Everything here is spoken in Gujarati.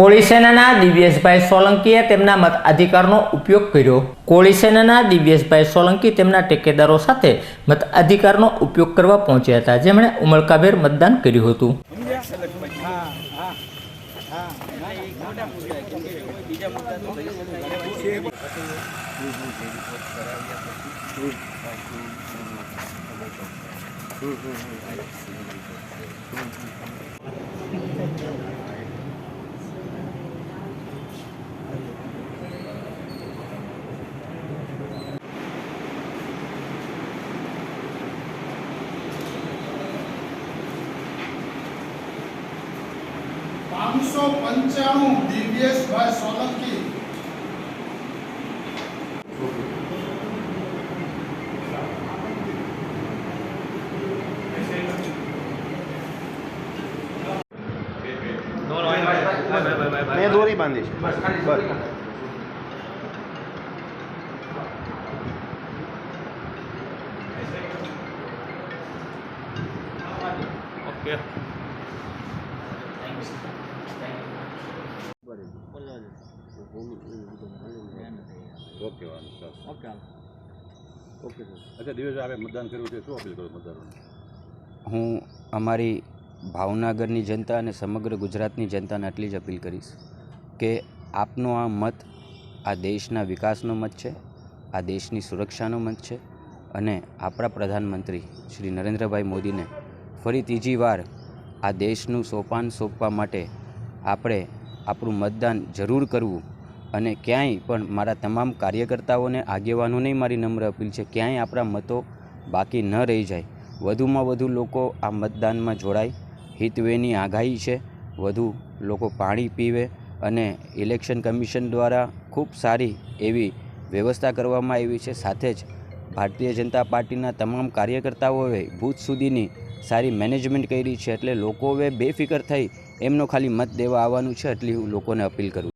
કોળી સેનાના દિવ્યેશભાઈ સોલંકીએ તેમના મત અધિકારનો ઉપયોગ કર્યો. કોળી સેનાના દિવ્યેશભાઈ સોલંકી તેમના ટેકેદારો સાથે મત અધિકારનો ઉપયોગ કરવા પહોંચ્યા હતા. જેમણે ઉમળકાભેર મતદાન કર્યું હતું. પાંચસો પંચાણું દિવ્યેશભાઈ સોલંકી મેં દોરી બાંધી છે બસ ઓકે વાંધો સર ઓકે ઓકે સર. અચ્છા દિવસ આપણે મતદાન કર્યું છે શું અપીલ કરો મતદારોને? હું અમારી ભાવનગરની જનતા અને સમગ્ર ગુજરાતની જનતાને આટલી જ અપીલ કરીશ કે આપનો આ મત આ દેશના વિકાસનો મત છે આ દેશની સુરક્ષાનો મત છે અને આપણા પ્રધાનમંત્રી શ્રી નરેન્દ્રભાઈ મોદીને ફરી ત્રીજી વાર આ દેશનું સોપાન સોંપવા માટે આપણે આપણું મતદાન જરૂર કરવું અને ક્યાંય પણ મારા તમામ કાર્યકર્તાઓને આગેવાનોને મારી નમ્ર અપીલ છે, ક્યાંય આપણા મતો બાકી ન રહી જાય. વધુમાં વધુ લોકો આ મતદાનમાં જોડાય, હિતવેની આગાહી છે, વધુ લોકો પાણી પીવે અને ઇલેક્શન કમિશન દ્વારા ખૂબ સારી એવી વ્યવસ્થા કરવામાં આવી છે. સાથે જ ભારતીય જનતા પાર્ટીના તમામ કાર્યકર્તાઓએ ભૂત સુધીની સારી મેનેજમેન્ટ કરી છે, એટલે લોકોએ બેફિકર થઈ એમનો ખાલી મત દેવા આવવાનું છે એટલી હું લોકોને અપીલ કરું